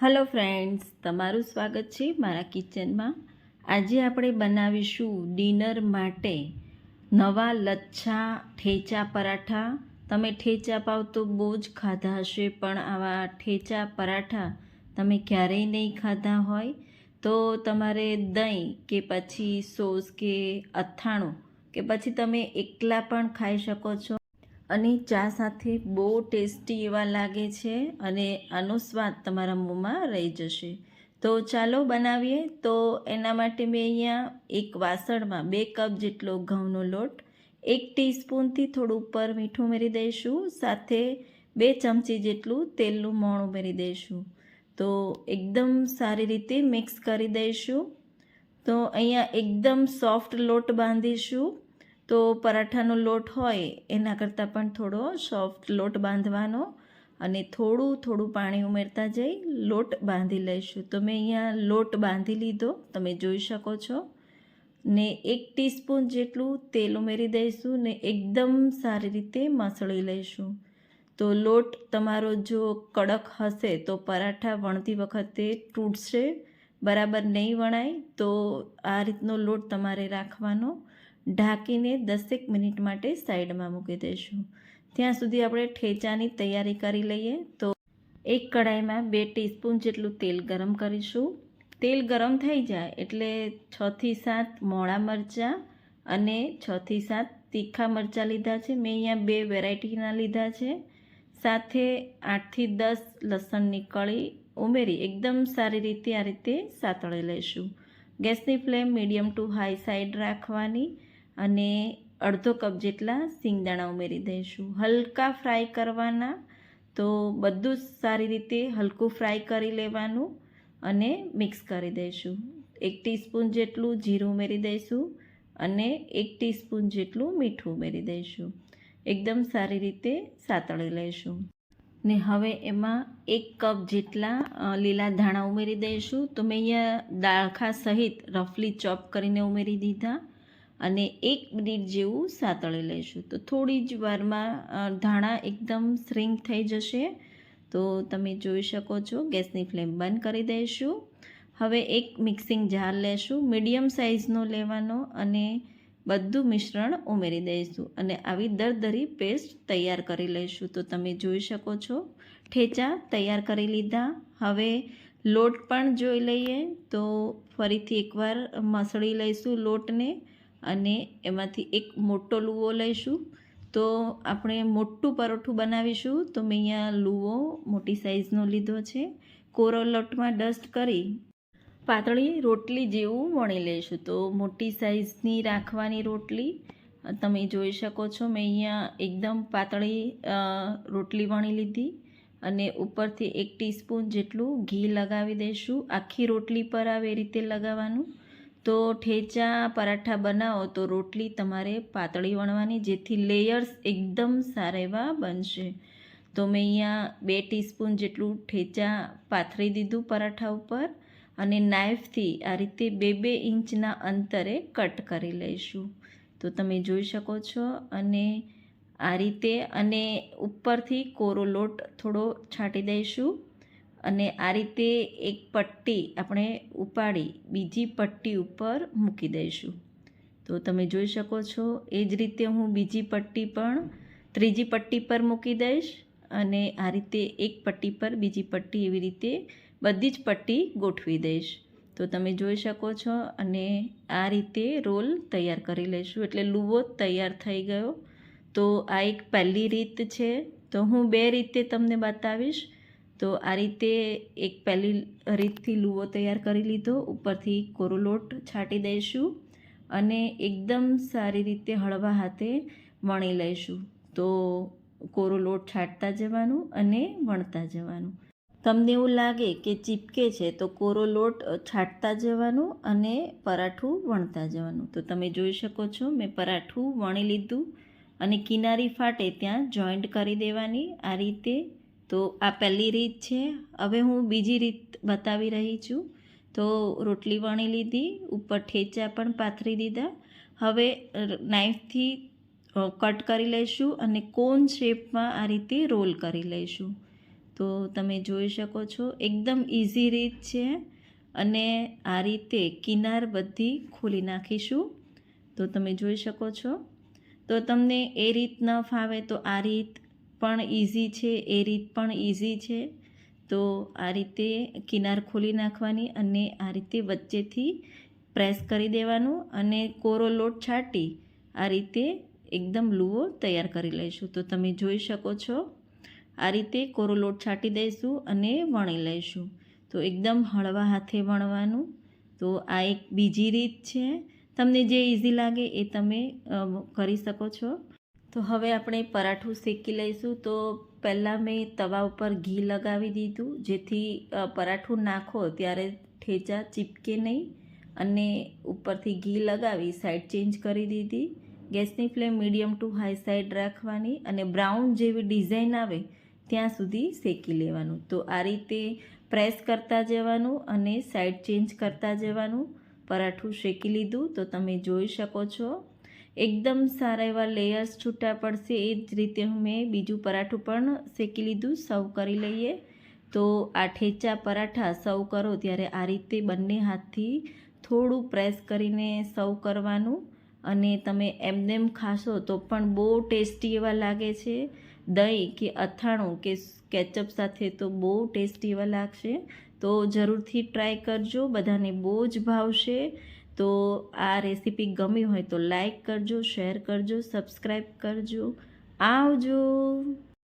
Hello friends તમારું સ્વાગત છે મારા કિચનમાં. આજે આપણે બનાવીશું ડિનર માટે નવા લચ્છા ઠેચા પરાઠા. તમે ઠેચા પાવ તો બહુ જ ખાધા હશે, પણ આવા ઠેચા પરાઠા તમે ક્યારેય નહીં ખાધા હોય. તો તમારે દહીં કે પછી સોસ કે અથાણું કે પછી તમે એકલા પણ ખાઈ શકો છો. અને ચા સાથે બહુ ટેસ્ટી એવા લાગે છે અને આનો સ્વાદ તમારા મોંમાં રહી જશે. તો ચાલો બનાવીએ. તો એના માટે મેં અહીંયા એક વાસણમાં બે કપ જેટલો ઘઉંનો લોટ, એક ટીસ્પૂનથી થોડું ઉપર મીઠું ઉમેરી દઈશું, સાથે બે ચમચી જેટલું તેલનું મોણ ઉમેરી દઈશું. તો એકદમ સારી રીતે મિક્સ કરી દઈશું. તો અહીંયા એકદમ સોફ્ટ લોટ બાંધીશું. તો પરાઠાનો લોટ હોય, એના કરતાં પણ થોડો સોફ્ટ લોટ બાંધવાનો અને થોડું થોડું પાણી ઉમેરતા જઈ લોટ બાંધી લઈશું. તો મેં અહીંયા લોટ બાંધી લીધો, તમે જોઈ શકો છો. ને એક ટીસ્પૂન જેટલું તેલ ઉમેરી દઈશું ને એકદમ સારી રીતે મસળી લઈશું. તો લોટ તમારો જો કડક હશે તો પરાઠા વણતી વખતે તૂટશે, બરાબર નહીં વણાય, તો આ રીતનો લોટ તમારે રાખવાનો. ઢાંકીને દસેક મિનિટ માટે સાઈડમાં મૂકી દઈશું ત્યાં સુધી આપણે ઠેચાની તૈયારી કરી લઈએ તો એક કઢાઈમાં બે ટીસ્પૂન જેટલું તેલ ગરમ કરીશું. તેલ ગરમ થઈ જાય એટલે છથી સાત મોળા મરચાં અને છથી સાત તીખા મરચાં લીધા છે. મેં અહીંયા બે વેરાયટીના લીધા છે. સાથે આઠથી દસ લસણની કળી ઉમેરી એકદમ સારી રીતે આ રીતે સાતળી લઈશું ગેસની flame medium to high side રાખવાની. અને અડધો કપ જેટલા સિંગદાણા ઉમેરી દઈશું. હલકા ફ્રાય કરવાના તો બધું જ સારી રીતે હલકું ફ્રાય કરી લેવાનું અને મિક્સ કરી દઈશું. એક ટીસ્પૂન જેટલું જીરું ઉમેરી દઈશું અને એક ટીસ્પૂન જેટલું મીઠું ઉમેરી દઈશું. એકદમ સારી રીતે સાતળી લઈશું. ને હવે એમાં એક કપ જેટલા લીલા ધાણા ઉમેરી દઈશું. તો મેં અહીંયા દાળખા સહિત રફલી ચોપ કરીને ઉમેરી દીધા. અને એક મિનિટ જેવું સાતળી લઈશું. તો થોડી જ વારમાં ધાણા એકદમ શ્રિંક થઈ જશે. તો તમે જોઈ શકો છો, ગેસની ફ્લેમ બંધ કરી દઈશું. હવે એક મિક્સિંગ જાર લેશું, મીડિયમ સાઇઝનો લેવાનો અને બધું મિશ્રણ ઉમેરી દઈશું. અને આવી દરદરી પેસ્ટ તૈયાર કરી લઈશું. તો તમે જોઈ શકો છો, ઠેચા તૈયાર કરી લીધા. હવે લોટ પણ જોઈ લઈએ. તો ફરીથી એકવાર મસળી લઈશું લોટને. અને એમાંથી એક મોટો લુવો લઈશું. તો આપણે મોટું પરોઠું બનાવીશું. તો મેં અહીંયા લુવો મોટી સાઇઝનો લીધો છે. કોરો લોટમાં ડસ્ટ કરી પાતળી રોટલી જેવું વણી લઈશું. તો મોટી સાઇઝની રાખવાની રોટલી, તમે જોઈ શકો છો, મેં અહીંયા એકદમ પાતળી રોટલી વણી લીધી. અને ઉપરથી એક ટીસ્પૂન જેટલું ઘી લગાવી દઈશું. આખી રોટલી પર આવે રીતે લગાવવાનું. તો ઠેચા પરાઠા બનાવો તો રોટલી તમારે પાતળી વણવાની, જેથી લેયર્સ એકદમ સારા એવા બનશે. તો મેં અહીંયા બે ટીસ્પૂન જેટલું ઠેચા પાથરી દીધું પરાઠા ઉપર અને નાઇફથી આ રીતે બે બે ઇંચના અંતરે કટ કરી લઈશું. તો તમે જોઈ શકો છો અને આ રીતે અને ઉપરથી કોરો લોટ થોડો છાંટી દઈશું. અને આ રીતે એક પટ્ટી આપણે ઉપાડી બીજી પટ્ટી ઉપર મૂકી દઈશું. તો તમે જોઈ શકો છો, એ જ રીતે હું બીજી પટ્ટી પણ ત્રીજી પટ્ટી પર મૂકી દઈશ અને આ રીતે એક પટ્ટી પર બીજી પટ્ટી એવી રીતે બધી જ પટ્ટી ગોઠવી દઈશ. તો તમે જોઈ શકો છો અને આ રીતે રોલ તૈયાર કરી લઈશું, એટલે લુવો તૈયાર થઈ ગયો. તો આ એક પહેલી રીત છે. તો હું બે રીતે તમને બતાવીશ. તો આ રીતે એક પહેલી રીતથી લુવો તૈયાર કરી લીધો. ઉપરથી કોરો લોટ છાંટી દઈશું અને એકદમ સારી રીતે હળવા હાથે વણી લઈશું. તો કોરો લોટ છાંટતા જવાનું અને વણતા જવાનું. તમને એવું લાગે કે ચીપકે છે, તો કોરો લોટ છાંટતા જવાનું અને પરાઠું વણતા જવાનું. તો તમે જોઈ શકો છો, મેં પરાઠું વણી લીધું અને કિનારી ફાટે ત્યાં જોઈન્ટ કરી દેવાની. આ રીતે તો આ પહેલી રીત છે. હવે હું બીજી રીત બતાવી રહી છું. તો રોટલી વણી લીધી, ઉપર ઠેચા પણ પાથરી દીધા. હવે નાઇફથી કટ કરી લઈશું અને કોન શેપમાં આ રીતે રોલ કરી લઈશું. તો તમે જોઈ શકો છો, એકદમ ઇઝી રીત છે અને આ રીતે કિનાર બધી ખોલી નાખીશું. તો તમે જોઈ શકો છો. તો તમને એ રીત ન ફાવે તો આ રીત પણ ઇઝી છે, એ રીત પણ ઇઝી છે. તો આ રીતે કિનાર ખોલી નાખવાની અને આ રીતે વચ્ચેથી પ્રેસ કરી દેવાનું અને કોરો લોટ છાંટી આ રીતે એકદમ લુઓ તૈયાર કરી લઈશું. તો તમે જોઈ શકો છો, આ રીતે કોરો લોટ છાંટી દઈશું અને વણી લઈશું. તો એકદમ હળવા હાથે વણવાનું. તો આ એક બીજી રીત છે. તમને જે ઇઝી લાગે એ તમે કરી શકો છો. તો હવે આપણે પરાઠું શેકી લઈશું. તો પહેલાં મેં તવા ઉપર ઘી લગાવી દીધું, જેથી પરાઠું નાખો ત્યારે ઠેચા ચીપકે નહીં. અને ઉપરથી ઘી લગાવી સાઈડ ચેન્જ કરી દીધી. ગેસની flame medium to high side રાખવાની અને બ્રાઉન જેવી ડિઝાઇન આવે ત્યાં સુધી શેકી લેવાનું. તો આ રીતે પ્રેસ કરતા જવાનું અને સાઈડ ચેન્જ કરતા જવાનું. પરાઠું શેકી લીધું, તો તમે જોઈ શકો છો. એકદમ સારા એવા લેયર્સ છૂટા પડશે એ જ રીતે મેં બીજું પરાઠું પણ શેકી લીધું, સર્વ કરી લઈએ. તો આ ઠેચા પરાઠા સર્વ કરો ત્યારે આ રીતે બંને હાથથી થોડું પ્રેસ કરીને સર્વ કરવાનું. અને તમે એમનેમ ખાશો તો પણ બહુ ટેસ્ટી એવા લાગે છે. દહીં કે અથાણું કે કેચઅપ સાથે તો બહુ ટેસ્ટી એવા લાગશે. તો જરૂરથી ટ્રાય કરજો, બધાને બહુ જ ભાવશે. તો આ રેસીપી ગમી હોય તો લાઈક કરજો શેર કરજો સબસ્ક્રાઈબ કરજો. આવજો.